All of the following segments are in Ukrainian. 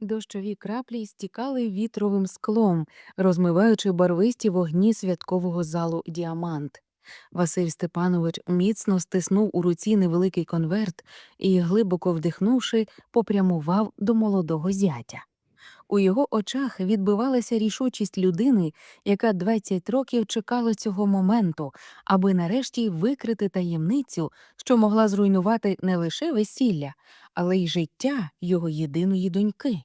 Дощові краплі стікали вітровим склом, розмиваючи барвисті вогні святкового залу діамант. Василь Степанович міцно стиснув у руці невеликий конверт і, глибоко вдихнувши, попрямував до молодого зятя. У його очах відбивалася рішучість людини, яка 20 років чекала цього моменту, аби нарешті викрити таємницю, що могла зруйнувати не лише весілля, але й життя його єдиної доньки.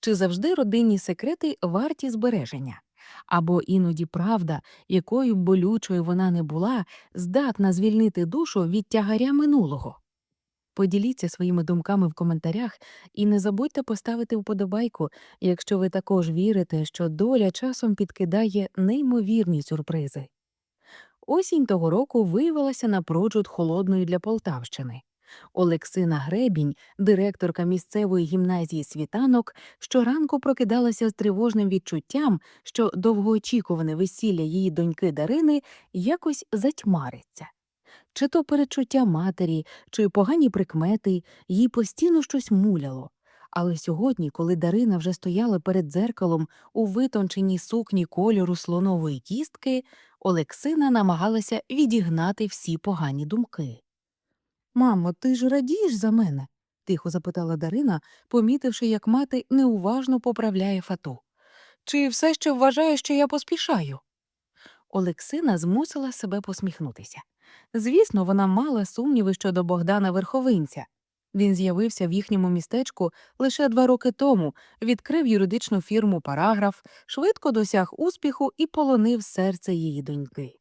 Чи завжди родинні секрети варті збереження? Або іноді правда, якою болючою вона не була, здатна звільнити душу від тягаря минулого? Поділіться своїми думками в коментарях і не забудьте поставити вподобайку, якщо ви також вірите, що доля часом підкидає неймовірні сюрпризи. Осінь того року виявилася напрочуд холодною для Полтавщини. Олексина Гребінь, директорка місцевої гімназії світанок, щоранку прокидалася з тривожним відчуттям, що довгоочікуване весілля її доньки Дарини якось затьмариться. Чи то перечуття матері, чи погані прикмети, їй постійно щось муляло. Але сьогодні, коли Дарина вже стояла перед дзеркалом у витонченій сукні кольору слонової кістки, Олексина намагалася відігнати всі погані думки. Мамо, ти ж радієш за мене? тихо запитала Дарина, помітивши, як мати неуважно поправляє фату. Чи все ще вважаєш, що я поспішаю? Олексина змусила себе посміхнутися. Звісно, вона мала сумніви щодо Богдана Верховинця. Він з'явився в їхньому містечку лише два роки тому, відкрив юридичну фірму Параграф, швидко досяг успіху і полонив серце її доньки.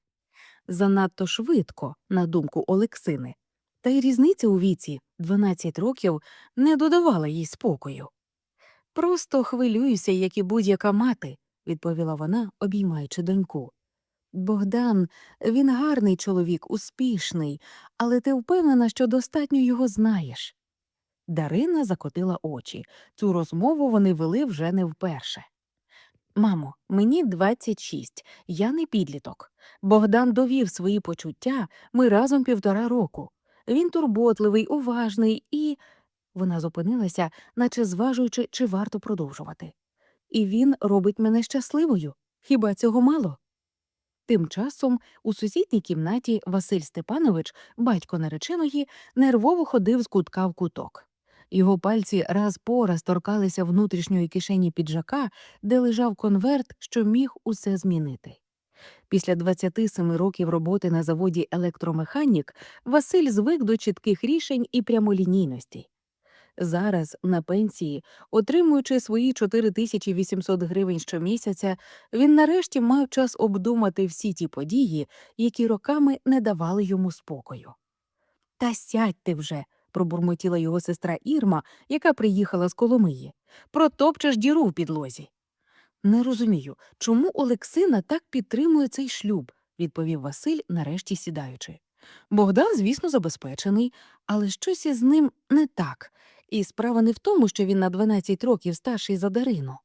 Занадто швидко, на думку Олексини, та й різниця у віці 12 років не додавала їй спокою. Просто хвилююся, як і будь-яка мати, відповіла вона, обіймаючи доньку. Богдан, він гарний чоловік, успішний, але ти впевнена, що достатньо його знаєш. Дарина закотила очі. Цю розмову вони вели вже не вперше. Мамо, мені 26, я не підліток. Богдан довів свої почуття, ми разом півтора року. Він турботливий, уважний і. Вона зупинилася, наче зважуючи, чи варто продовжувати. І він робить мене щасливою. Хіба цього мало? Тим часом у сусідній кімнаті Василь Степанович, батько нареченої, нервово ходив з кутка в куток. Його пальці раз по раз торкалися внутрішньої кишені піджака, де лежав конверт, що міг усе змінити. Після 27 років роботи на заводі електромеханік Василь звик до чітких рішень і прямолінійності. Зараз, на пенсії, отримуючи свої 4800 гривень щомісяця, він нарешті мав час обдумати всі ті події, які роками не давали йому спокою. Та сядьте вже, пробурмотіла його сестра Ірма, яка приїхала з Коломиї. Протопчеш діру в підлозі. Не розумію, чому Олексина так підтримує цей шлюб, відповів Василь, нарешті сідаючи. Богдан, звісно, забезпечений, але щось із ним не так, і справа не в тому, що він на 12 років старший за Дарину.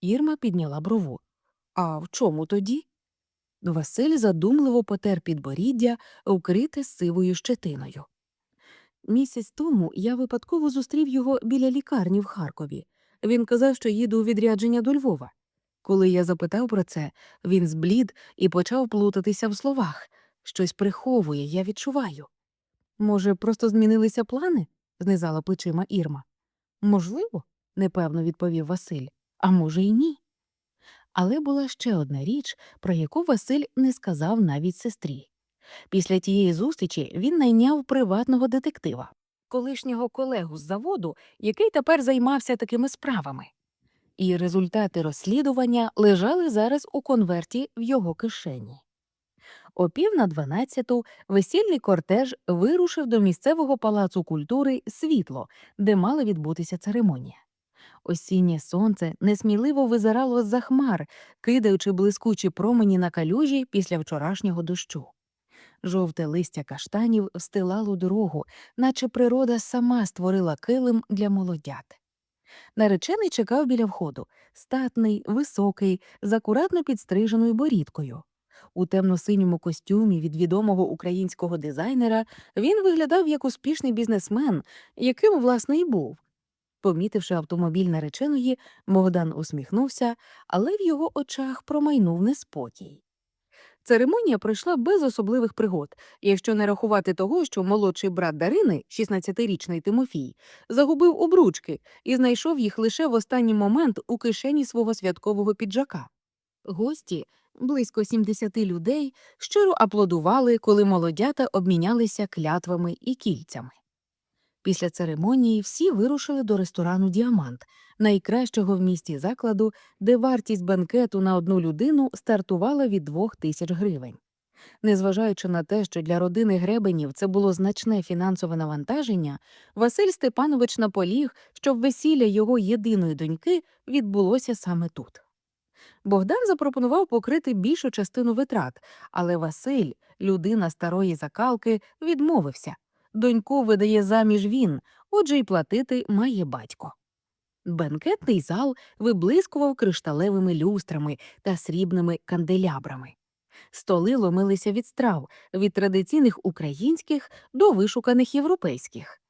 Ірма підняла брову. А в чому тоді? Василь задумливо потер підборіддя, вкрите сивою щетиною. Місяць тому я випадково зустрів його біля лікарні в Харкові. Він казав, що їде у відрядження до Львова. Коли я запитав про це, він зблід і почав плутатися в словах. Щось приховує, я відчуваю. Може, просто змінилися плани? Знизала плечима Ірма. Можливо, непевно відповів Василь, а може, й ні. Але була ще одна річ, про яку Василь не сказав навіть сестрі. Після тієї зустрічі він найняв приватного детектива, колишнього колегу з заводу, який тепер займався такими справами. І результати розслідування лежали зараз у конверті в його кишені. О пів на дванадцяту весільний кортеж вирушив до місцевого палацу культури світло, де мала відбутися церемонія. Осіннє сонце несміливо визирало з-за хмар, кидаючи блискучі промені на калюжі після вчорашнього дощу. Жовте листя каштанів встилало дорогу, наче природа сама створила килим для молодят. Наречений чекав біля входу, статний, високий, з акуратно підстриженою борідкою. У темно-синьому костюмі від відомого українського дизайнера він виглядав як успішний бізнесмен, яким, власне, і був. Помітивши автомобіль нареченої, Богдан усміхнувся, але в його очах промайнув неспокій. Церемонія пройшла без особливих пригод, якщо не рахувати того, що молодший брат Дарини, 16-річний Тимофій, загубив обручки і знайшов їх лише в останній момент у кишені свого святкового піджака. Гості, близько 70 людей, щиро аплодували, коли молодята обмінялися клятвами і кільцями. Після церемонії всі вирушили до ресторану Діамант, найкращого в місті закладу, де вартість банкету на одну людину стартувала від двох тисяч гривень. Незважаючи на те, що для родини гребенів це було значне фінансове навантаження, Василь Степанович наполіг, щоб весілля його єдиної доньки відбулося саме тут. Богдан запропонував покрити більшу частину витрат, але Василь, людина старої закалки, відмовився. Доньку видає заміж він, отже й платити має батько. Бенкетний зал виблискував кришталевими люстрами та срібними канделябрами. Столи ломилися від страв від традиційних українських до вишуканих європейських.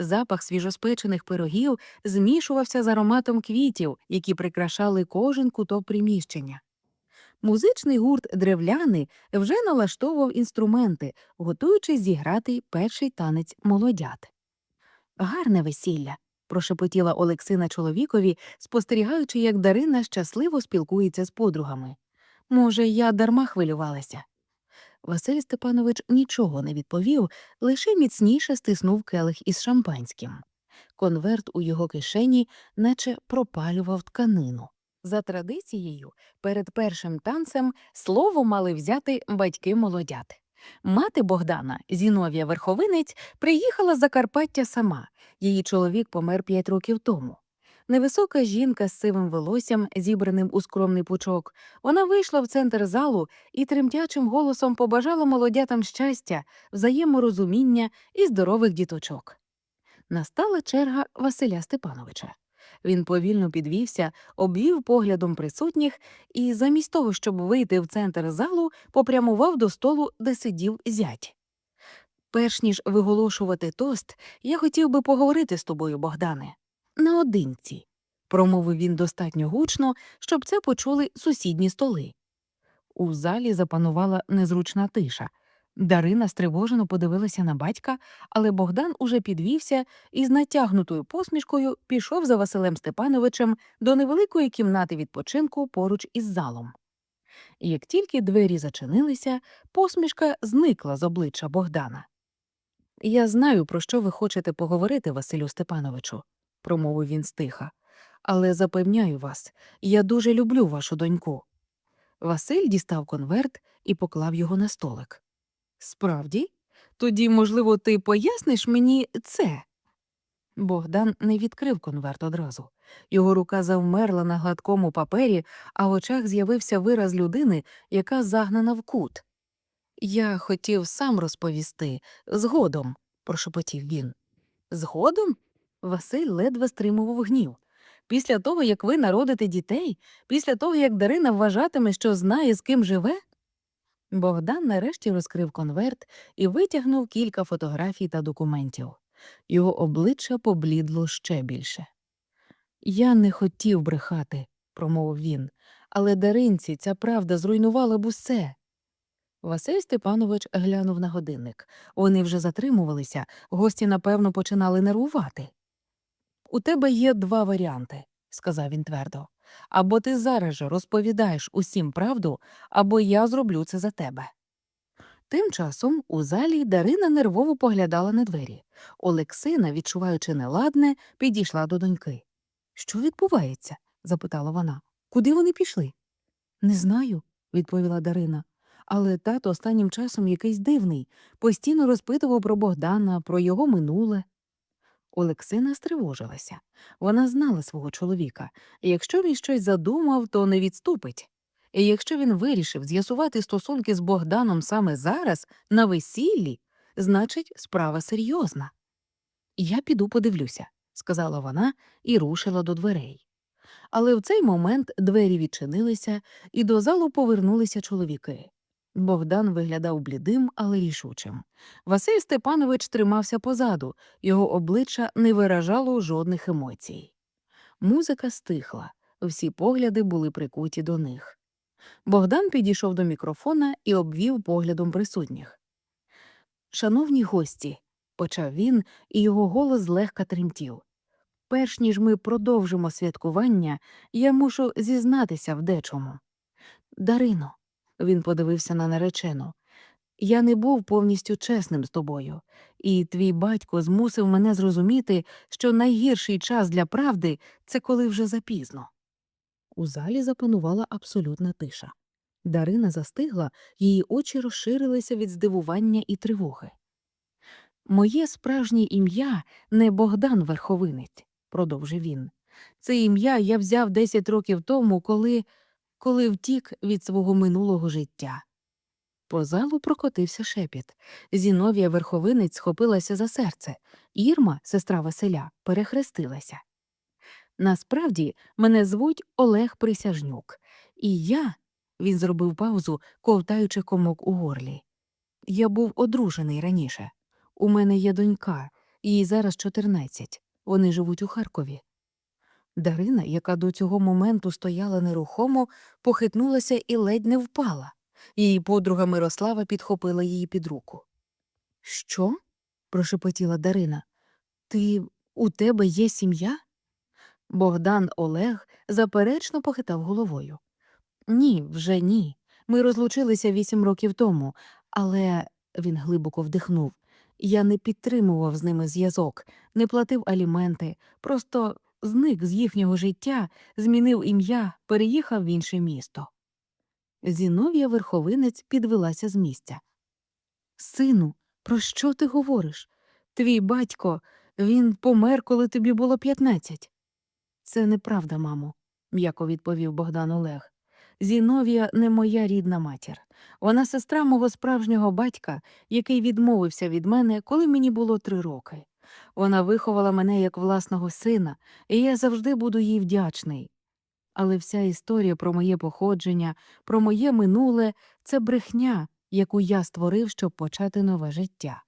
Запах свіжоспечених пирогів змішувався з ароматом квітів, які прикрашали кожен куток приміщення. Музичний гурт древляни вже налаштовував інструменти, готуючись зіграти перший танець молодят. Гарне весілля, прошепотіла Олексина чоловікові, спостерігаючи, як Дарина щасливо спілкується з подругами. Може, я дарма хвилювалася. Василь Степанович нічого не відповів, лише міцніше стиснув келих із шампанським. Конверт у його кишені наче пропалював тканину. За традицією, перед першим танцем слово мали взяти батьки молодят. Мати Богдана, Зіновія Верховинець, приїхала з Закарпаття сама. Її чоловік помер п'ять років тому. Невисока жінка з сивим волоссям, зібраним у скромний пучок, вона вийшла в центр залу і тремтячим голосом побажала молодятам щастя, взаєморозуміння і здорових діточок. Настала черга Василя Степановича. Він повільно підвівся, обвів поглядом присутніх і, замість того, щоб вийти в центр залу, попрямував до столу, де сидів зять. Перш ніж виголошувати тост, я хотів би поговорити з тобою, Богдане. Наодинці, промовив він достатньо гучно, щоб це почули сусідні столи. У залі запанувала незручна тиша. Дарина стривожено подивилася на батька, але Богдан уже підвівся і з натягнутою посмішкою пішов за Василем Степановичем до невеликої кімнати відпочинку поруч із залом. Як тільки двері зачинилися, посмішка зникла з обличчя Богдана. Я знаю, про що ви хочете поговорити, Василю Степановичу, промовив він стиха, але запевняю вас, я дуже люблю вашу доньку. Василь дістав конверт і поклав його на столик. Справді? Тоді, можливо, ти поясниш мені це? Богдан не відкрив конверт одразу. Його рука завмерла на гладкому папері, а в очах з'явився вираз людини, яка загнана в кут. Я хотів сам розповісти згодом, прошепотів він. Згодом? Василь ледве стримував гнів. Після того, як ви народите дітей, після того, як Дарина вважатиме, що знає, з ким живе. Богдан нарешті розкрив конверт і витягнув кілька фотографій та документів. Його обличчя поблідло ще більше. Я не хотів брехати, промовив він, але даринці ця правда зруйнувала б усе. Василь Степанович глянув на годинник. Вони вже затримувалися, гості, напевно, починали нервувати. У тебе є два варіанти, сказав він твердо. Або ти зараз же розповідаєш усім правду, або я зроблю це за тебе. Тим часом у залі Дарина нервово поглядала на двері. Олексина, відчуваючи неладне, підійшла до доньки. Що відбувається? запитала вона. Куди вони пішли? Не знаю, відповіла Дарина. Але тато останнім часом якийсь дивний, постійно розпитував про Богдана, про його минуле. Олексина стривожилася. Вона знала свого чоловіка, якщо він щось задумав, то не відступить. І якщо він вирішив з'ясувати стосунки з Богданом саме зараз, на весіллі, значить, справа серйозна. Я піду подивлюся, сказала вона і рушила до дверей. Але в цей момент двері відчинилися, і до залу повернулися чоловіки. Богдан виглядав блідим, але рішучим. Василь Степанович тримався позаду, його обличчя не виражало жодних емоцій. Музика стихла, всі погляди були прикуті до них. Богдан підійшов до мікрофона і обвів поглядом присутніх. Шановні гості, почав він, і його голос злегка тремтів. Перш ніж ми продовжимо святкування, я мушу зізнатися в дечому. Дарино, він подивився на наречену. Я не був повністю чесним з тобою, і твій батько змусив мене зрозуміти, що найгірший час для правди це коли вже запізно. У залі запанувала абсолютна тиша. Дарина застигла, її очі розширилися від здивування і тривоги. Моє справжнє ім'я не Богдан Верховинець, продовжив він. Це ім'я я взяв 10 років тому, коли, коли втік від свого минулого життя. По залу прокотився шепіт. Зіновія Верховинець схопилася за серце. Ірма, сестра Василя, перехрестилася. Насправді мене звуть Олег Присяжнюк, і я. Він зробив паузу, ковтаючи комок у горлі. Я був одружений раніше. У мене є донька, їй зараз 14. Вони живуть у Харкові. Дарина, яка до цього моменту стояла нерухомо, похитнулася і ледь не впала. Її подруга Мирослава підхопила її під руку. Що? прошепотіла Дарина. Ти у тебе є сім'я? Богдан Олег заперечно похитав головою. Ні, вже ні. Ми розлучилися вісім років тому, але він глибоко вдихнув. Я не підтримував з ними зв'язок, не платив аліменти, просто зник з їхнього життя, змінив ім'я, переїхав в інше місто. Зіновія Верховинець підвелася з місця. Сину, про що ти говориш? Твій батько, він помер, коли тобі було п'ятнадцять. Це неправда, мамо, м'яко відповів Богдан Олег. Зіновія не моя рідна матір. Вона сестра мого справжнього батька, який відмовився від мене, коли мені було три роки. Вона виховала мене як власного сина, і я завжди буду їй вдячний. Але вся історія про моє походження, про моє минуле це брехня, яку я створив, щоб почати нове життя.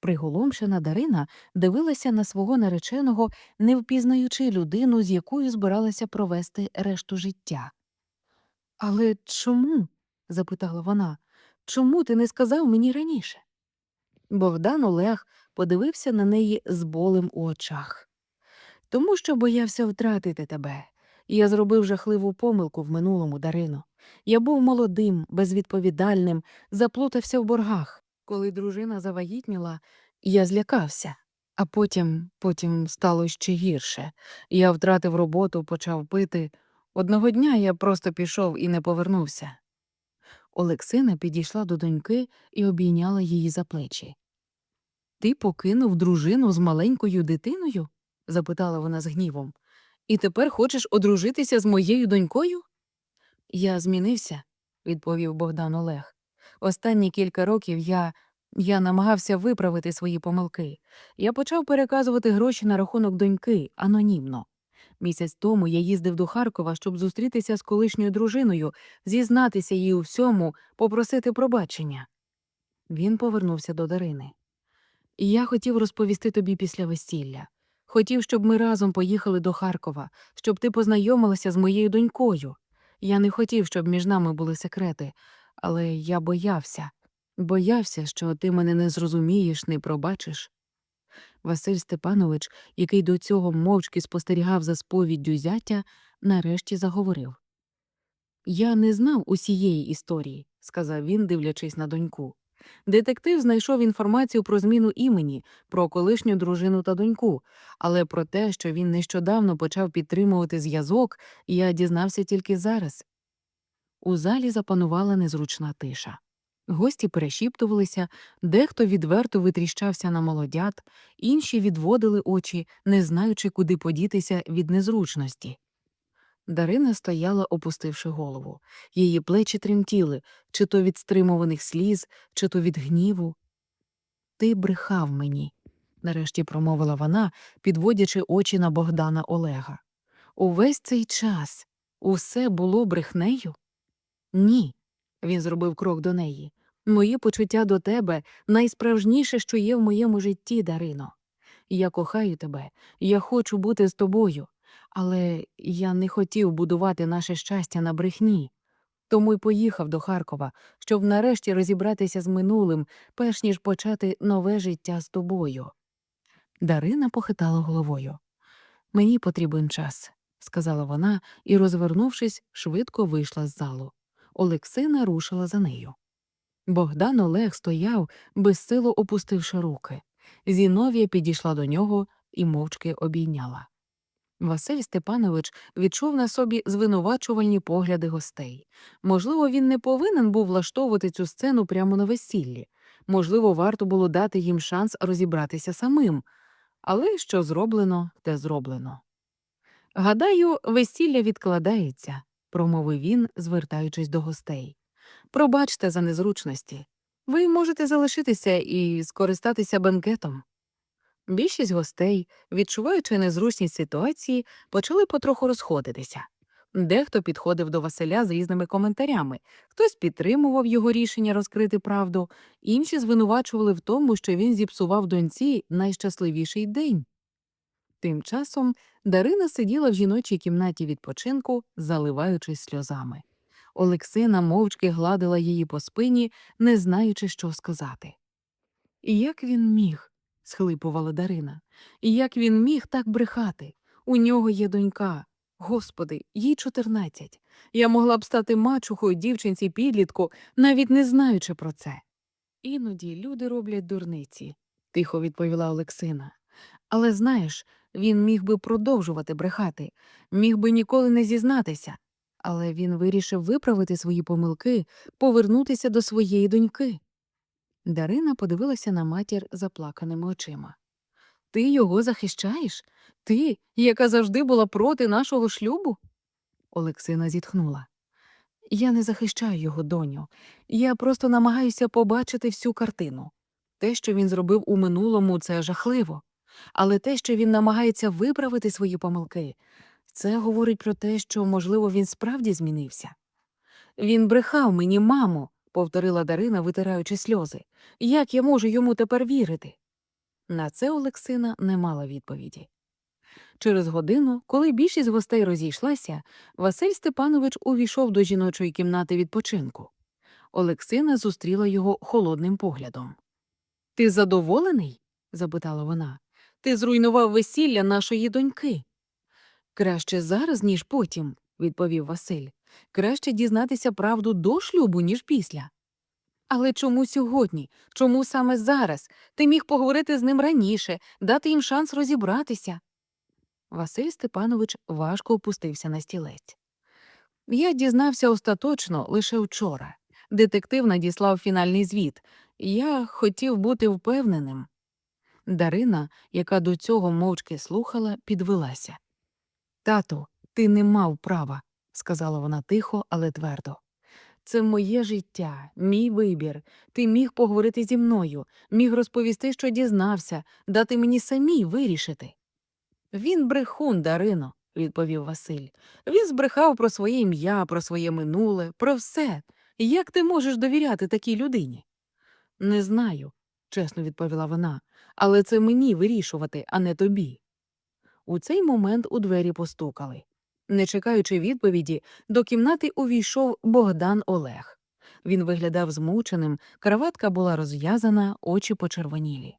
Приголомшена Дарина дивилася на свого нареченого, не впізнаючи людину, з якою збиралася провести решту життя. Але чому? запитала вона. Чому ти не сказав мені раніше? Богдан Олег подивився на неї з болем у очах. Тому що боявся втратити тебе. Я зробив жахливу помилку в минулому, Дарино. Я був молодим, безвідповідальним, заплутався в боргах. Коли дружина завагітніла, я злякався. А потім, потім стало ще гірше. Я втратив роботу, почав пити. Одного дня я просто пішов і не повернувся. Олексина підійшла до доньки і обійняла її за плечі. Ти покинув дружину з маленькою дитиною? запитала вона з гнівом. І тепер хочеш одружитися з моєю донькою? Я змінився, відповів Богдан Олег. Останні кілька років я, я намагався виправити свої помилки. Я почав переказувати гроші на рахунок доньки анонімно. Місяць тому я їздив до Харкова, щоб зустрітися з колишньою дружиною, зізнатися їй у всьому, попросити пробачення. Він повернувся до Дарини. Я хотів розповісти тобі після весілля. Хотів, щоб ми разом поїхали до Харкова, щоб ти познайомилася з моєю донькою. Я не хотів, щоб між нами були секрети, але я боявся, боявся, що ти мене не зрозумієш, не пробачиш. Василь Степанович, який до цього мовчки спостерігав за сповіддю зятя, нарешті заговорив. Я не знав усієї історії, сказав він, дивлячись на доньку. Детектив знайшов інформацію про зміну імені, про колишню дружину та доньку, але про те, що він нещодавно почав підтримувати зв'язок, я дізнався тільки зараз. У залі запанувала незручна тиша. Гості перешіптувалися, дехто відверто витріщався на молодят, інші відводили очі, не знаючи, куди подітися від незручності. Дарина стояла, опустивши голову. Її плечі тремтіли, чи то від стримуваних сліз, чи то від гніву. Ти брехав мені, нарешті промовила вона, підводячи очі на Богдана Олега. Увесь цей час усе було брехнею? Ні, Він зробив крок до неї. Мої почуття до тебе найсправжніше, що є в моєму житті, Дарино. Я кохаю тебе, я хочу бути з тобою, але я не хотів будувати наше щастя на брехні. Тому й поїхав до Харкова, щоб нарешті розібратися з минулим, перш ніж почати нове життя з тобою. Дарина похитала головою. Мені потрібен час, сказала вона і, розвернувшись, швидко вийшла з залу. Олексина рушила за нею. Богдан Олег стояв, безсило опустивши руки. Зіновія підійшла до нього і мовчки обійняла. Василь Степанович відчув на собі звинувачувальні погляди гостей. Можливо, він не повинен був влаштовувати цю сцену прямо на весіллі. Можливо, варто було дати їм шанс розібратися самим. Але що зроблено, те зроблено. Гадаю, весілля відкладається, промовив він, звертаючись до гостей. Пробачте за незручності. Ви можете залишитися і скористатися бенкетом. Більшість гостей, відчуваючи незручність ситуації, почали потроху розходитися. Дехто підходив до Василя з різними коментарями, хтось підтримував його рішення розкрити правду, інші звинувачували в тому, що він зіпсував доньці найщасливіший день. Тим часом Дарина сиділа в жіночій кімнаті відпочинку, заливаючись сльозами. Олексина мовчки гладила її по спині, не знаючи, що сказати. І як він міг, схлипувала Дарина, і як він міг так брехати? У нього є донька. Господи, їй чотирнадцять. Я могла б стати мачухою дівчинці підлітку, навіть не знаючи про це. Іноді люди роблять дурниці, тихо відповіла Олексина. Але знаєш, він міг би продовжувати брехати, міг би ніколи не зізнатися, але він вирішив виправити свої помилки, повернутися до своєї доньки. Дарина подивилася на матір заплаканими очима. Ти його захищаєш? Ти, яка завжди була проти нашого шлюбу? Олексина зітхнула. Я не захищаю його доню. Я просто намагаюся побачити всю картину. Те, що він зробив у минулому, це жахливо. Але те, що він намагається виправити свої помилки, це говорить про те, що, можливо, він справді змінився. Він брехав мені, мамо, повторила Дарина, витираючи сльози. Як я можу йому тепер вірити? На це Олексина не мала відповіді. Через годину, коли більшість гостей розійшлася, Василь Степанович увійшов до жіночої кімнати відпочинку. Олексина зустріла його холодним поглядом. Ти задоволений? запитала вона. Ти зруйнував весілля нашої доньки. Краще зараз, ніж потім, відповів Василь. Краще дізнатися правду до шлюбу, ніж після. Але чому сьогодні? Чому саме зараз? Ти міг поговорити з ним раніше, дати їм шанс розібратися. Василь Степанович важко опустився на стілець. Я дізнався остаточно лише вчора. Детектив надіслав фінальний звіт. Я хотів бути впевненим. Дарина, яка до цього мовчки слухала, підвелася. Тату, ти не мав права, сказала вона тихо, але твердо. Це моє життя, мій вибір. Ти міг поговорити зі мною, міг розповісти, що дізнався, дати мені самій вирішити. Він брехун, Дарино, відповів Василь. Він збрехав про своє ім'я, про своє минуле, про все. Як ти можеш довіряти такій людині? Не знаю, чесно відповіла вона, але це мені вирішувати, а не тобі. У цей момент у двері постукали. Не чекаючи відповіді, до кімнати увійшов Богдан Олег. Він виглядав змученим, краватка була розв'язана, очі почервонілі.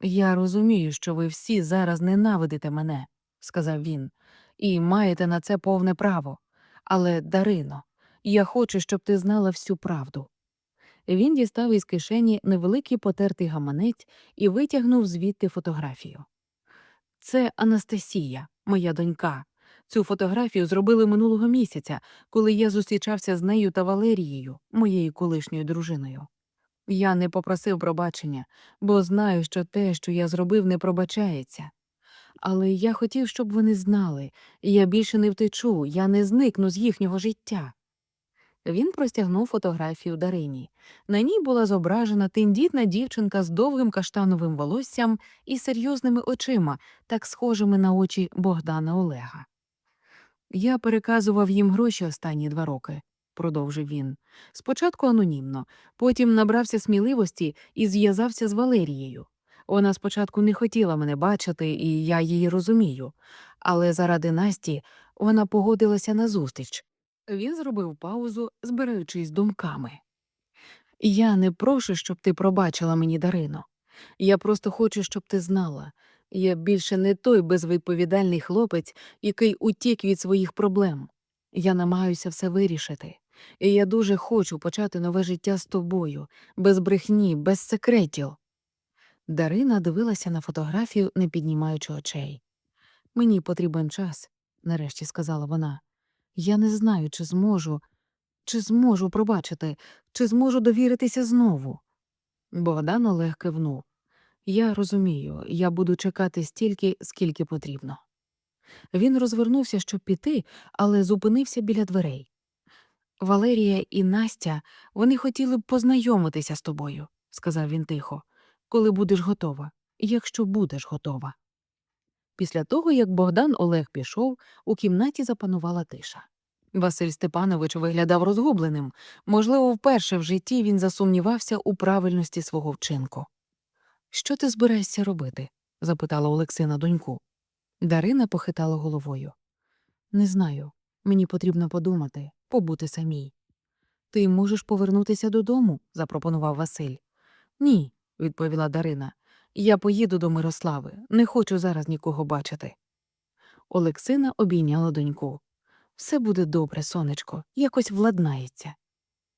Я розумію, що ви всі зараз ненавидите мене, сказав він, і маєте на це повне право. Але, Дарино, я хочу, щоб ти знала всю правду. Він дістав із кишені невеликий потертий гаманець і витягнув звідти фотографію. Це Анастасія, моя донька. Цю фотографію зробили минулого місяця, коли я зустрічався з нею та Валерією, моєю колишньою дружиною. Я не попросив пробачення, бо знаю, що те, що я зробив, не пробачається. Але я хотів, щоб вони знали, я більше не втечу, я не зникну з їхнього життя. Він простягнув фотографію Дарині. На ній була зображена тендітна дівчинка з довгим каштановим волоссям і серйозними очима, так схожими на очі Богдана Олега. Я переказував їм гроші останні два роки, продовжив він. Спочатку анонімно, потім набрався сміливості і зв'язався з Валерією. Вона спочатку не хотіла мене бачити, і я її розумію. Але заради Насті вона погодилася на зустріч. Він зробив паузу, збираючись думками. Я не прошу, щоб ти пробачила мені Дарино. Я просто хочу, щоб ти знала. Я більше не той безвідповідальний хлопець, який утік від своїх проблем. Я намагаюся все вирішити. І я дуже хочу почати нове життя з тобою, без брехні, без секретів. Дарина дивилася на фотографію, не піднімаючи очей. Мені потрібен час, нарешті сказала вона. Я не знаю, чи зможу, чи зможу пробачити, чи зможу довіритися знову. Богдан Олег кивнув. Я розумію, я буду чекати стільки, скільки потрібно. Він розвернувся, щоб піти, але зупинився біля дверей. Валерія і Настя, вони хотіли б познайомитися з тобою, сказав він тихо, коли будеш готова, якщо будеш готова. Після того, як Богдан Олег пішов, у кімнаті запанувала тиша. Василь Степанович виглядав розгубленим. Можливо, вперше в житті він засумнівався у правильності свого вчинку. Що ти збираєшся робити? запитала Олексина доньку. Дарина похитала головою. Не знаю. Мені потрібно подумати, побути самій. Ти можеш повернутися додому? запропонував Василь. Ні, відповіла Дарина. Я поїду до Мирослави, не хочу зараз нікого бачити. Олексина обійняла доньку. Все буде добре, сонечко, якось владнається.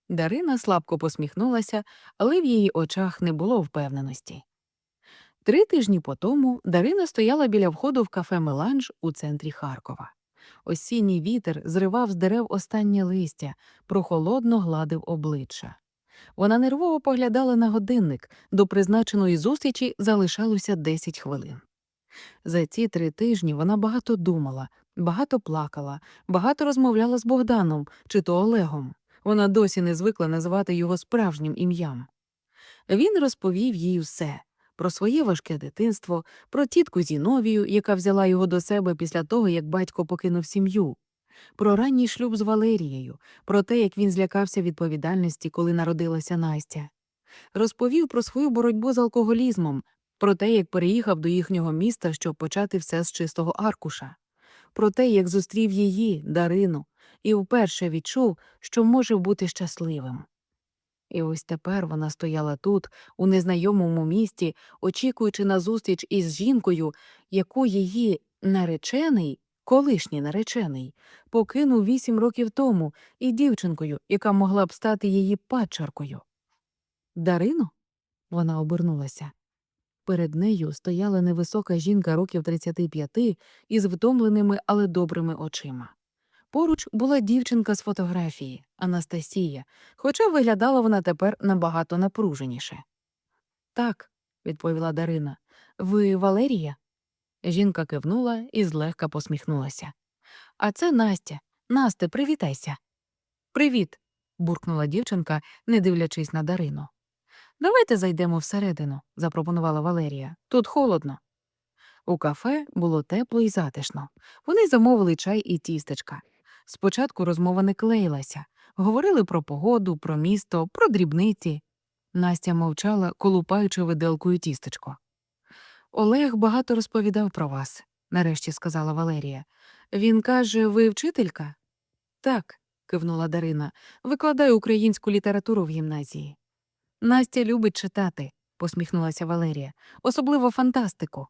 Дарина слабко посміхнулася, але в її очах не було впевненості. Три тижні по тому Дарина стояла біля входу в кафе Меланж у центрі Харкова. Осінній вітер зривав з дерев останнє листя, прохолодно гладив обличчя. Вона нервово поглядала на годинник, до призначеної зустрічі залишалося 10 хвилин. За ці три тижні вона багато думала, багато плакала, багато розмовляла з Богданом чи то Олегом. Вона досі не звикла називати його справжнім ім'ям. Він розповів їй усе про своє важке дитинство, про тітку Зіновію, яка взяла його до себе після того, як батько покинув сім'ю, про ранній шлюб з Валерією, про те, як він злякався відповідальності, коли народилася Настя. Розповів про свою боротьбу з алкоголізмом, про те, як переїхав до їхнього міста, щоб почати все з чистого аркуша, про те, як зустрів її, Дарину, і вперше відчув, що може бути щасливим. І ось тепер вона стояла тут, у незнайомому місті, очікуючи на зустріч із жінкою, яку її наречений, колишній наречений, покинув вісім років тому, і дівчинкою, яка могла б стати її падчаркою. Дарину? Вона обернулася. Перед нею стояла невисока жінка років 35 із втомленими, але добрими очима. Поруч була дівчинка з фотографії Анастасія, хоча виглядала вона тепер набагато напруженіше. Так, відповіла Дарина. Ви Валерія? Жінка кивнула і злегка посміхнулася. А це Настя. Насте, привітайся. Привіт. буркнула дівчинка, не дивлячись на Дарину. Давайте зайдемо всередину, запропонувала Валерія. Тут холодно. У кафе було тепло і затишно. Вони замовили чай і тістечка. Спочатку розмова не клеїлася. Говорили про погоду, про місто, про дрібниці. Настя мовчала, колупаючи виделкою тістечко. Олег багато розповідав про вас, нарешті сказала Валерія. Він каже, ви вчителька? Так, кивнула Дарина. Викладаю українську літературу в гімназії. Настя любить читати, посміхнулася Валерія, особливо фантастику.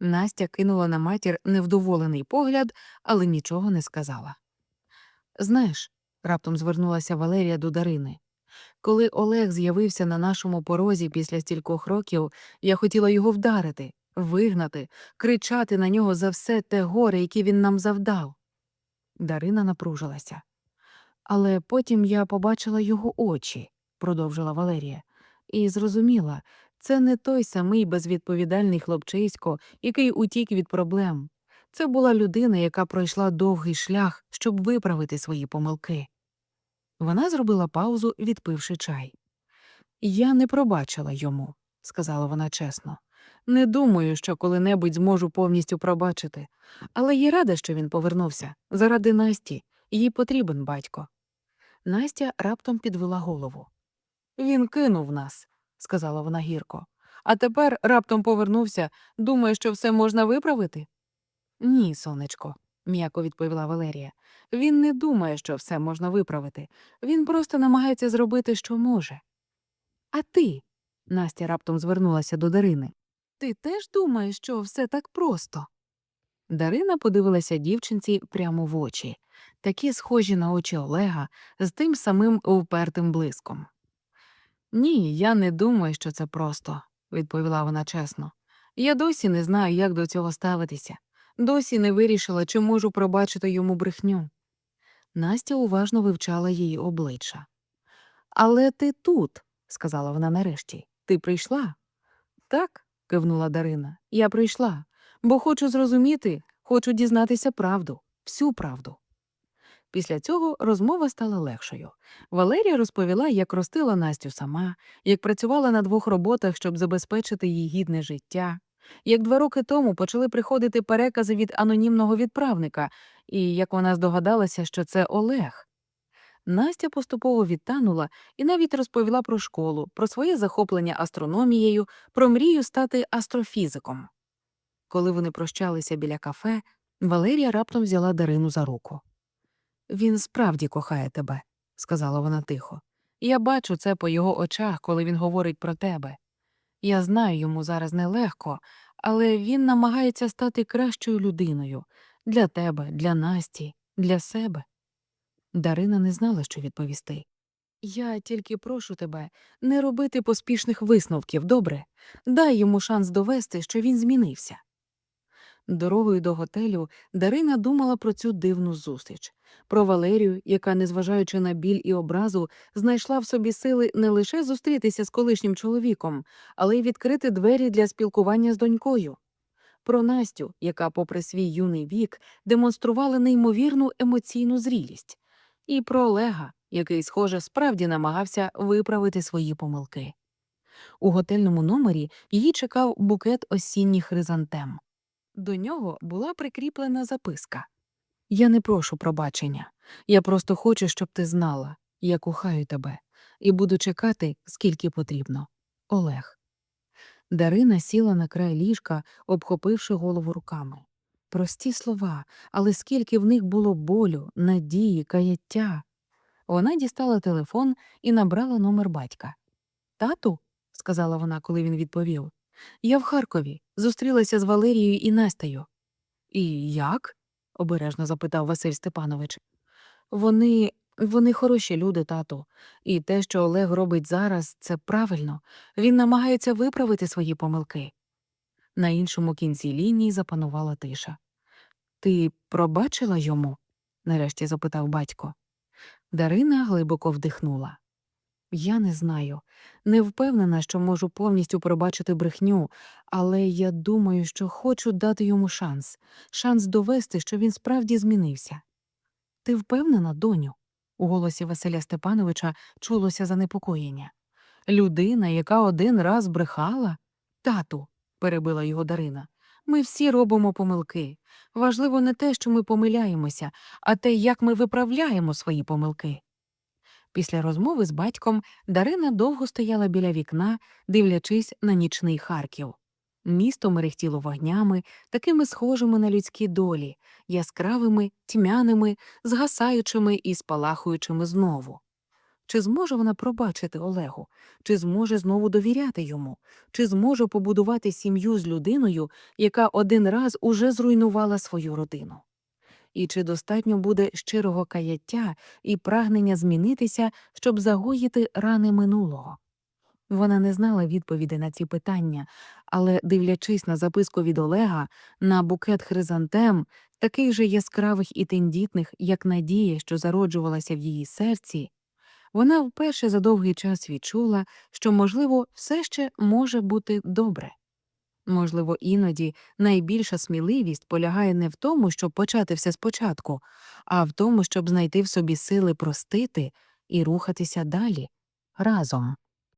Настя кинула на матір невдоволений погляд, але нічого не сказала. Знаєш, раптом звернулася Валерія до Дарини. Коли Олег з'явився на нашому порозі після стількох років, я хотіла його вдарити, вигнати, кричати на нього за все те горе, яке він нам завдав. Дарина напружилася. Але потім я побачила його очі, продовжила Валерія, і зрозуміла, це не той самий безвідповідальний хлопчисько, який утік від проблем. Це була людина, яка пройшла довгий шлях, щоб виправити свої помилки. Вона зробила паузу, відпивши чай. Я не пробачила йому, сказала вона чесно. Не думаю, що коли-небудь зможу повністю пробачити, але я рада, що він повернувся заради Насті, їй потрібен батько. Настя раптом підвела голову. Він кинув нас, сказала вона гірко. А тепер раптом повернувся, думає, що все можна виправити? Ні, сонечко, м'яко відповіла Валерія. Він не думає, що все можна виправити. Він просто намагається зробити, що може. А ти? Настя раптом звернулася до Дарини. Ти теж думаєш, що все так просто? Дарина подивилася дівчинці прямо в очі, такі схожі на очі Олега з тим самим впертим блиском. Ні, я не думаю, що це просто, відповіла вона чесно. Я досі не знаю, як до цього ставитися. Досі не вирішила, чи можу пробачити йому брехню. Настя уважно вивчала її обличчя. Але ти тут, сказала вона нарешті. Ти прийшла? Так, кивнула Дарина. Я прийшла, бо хочу зрозуміти, хочу дізнатися правду, всю правду. Після цього розмова стала легшою. Валерія розповіла, як ростила Настю сама, як працювала на двох роботах, щоб забезпечити їй гідне життя, як два роки тому почали приходити перекази від анонімного відправника, і як вона здогадалася, що це Олег. Настя поступово відтанула і навіть розповіла про школу, про своє захоплення астрономією, про мрію стати астрофізиком. Коли вони прощалися біля кафе, Валерія раптом взяла Дарину за руку. Він справді кохає тебе, сказала вона тихо. Я бачу це по його очах, коли він говорить про тебе. Я знаю, йому зараз нелегко, але він намагається стати кращою людиною для тебе, для Насті, для себе. Дарина не знала, що відповісти. Я тільки прошу тебе не робити поспішних висновків, добре? Дай йому шанс довести, що він змінився. Дорогою до готелю Дарина думала про цю дивну зустріч, про Валерію, яка, незважаючи на біль і образу, знайшла в собі сили не лише зустрітися з колишнім чоловіком, але й відкрити двері для спілкування з донькою. Про Настю, яка, попри свій юний вік, демонструвала неймовірну емоційну зрілість, і про Олега, який, схоже, справді намагався виправити свої помилки. У готельному номері її чекав букет осінніх хризантем. До нього була прикріплена записка Я не прошу пробачення. Я просто хочу, щоб ти знала. Я кохаю тебе і буду чекати, скільки потрібно. Олег. Дарина сіла на край ліжка, обхопивши голову руками. Прості слова, але скільки в них було болю, надії, каяття. Вона дістала телефон і набрала номер батька. Тату, сказала вона, коли він відповів. Я в Харкові зустрілася з Валерією і Настею. І як? обережно запитав Василь Степанович. Вони вони хороші люди, тату, і те, що Олег робить зараз, це правильно. Він намагається виправити свої помилки. На іншому кінці лінії запанувала тиша. Ти пробачила йому? нарешті запитав батько. Дарина глибоко вдихнула. Я не знаю, не впевнена, що можу повністю пробачити брехню, але я думаю, що хочу дати йому шанс, шанс довести, що він справді змінився. Ти впевнена, доню? У голосі Василя Степановича чулося занепокоєння. Людина, яка один раз брехала? Тату, перебила його Дарина. Ми всі робимо помилки. Важливо не те, що ми помиляємося, а те, як ми виправляємо свої помилки. Після розмови з батьком Дарина довго стояла біля вікна, дивлячись на нічний Харків. Місто мерехтіло вогнями, такими схожими на людські долі, яскравими, тьмяними, згасаючими і спалахуючими знову. Чи зможе вона пробачити Олегу, чи зможе знову довіряти йому, чи зможе побудувати сім'ю з людиною, яка один раз уже зруйнувала свою родину? І чи достатньо буде щирого каяття і прагнення змінитися, щоб загоїти рани минулого? Вона не знала відповіді на ці питання, але, дивлячись на записку від Олега, на букет хризантем, таких же яскравих і тендітних, як надія, що зароджувалася в її серці, вона вперше за довгий час відчула, що, можливо, все ще може бути добре. Можливо, іноді найбільша сміливість полягає не в тому, щоб почати все спочатку, а в тому, щоб знайти в собі сили простити і рухатися далі разом.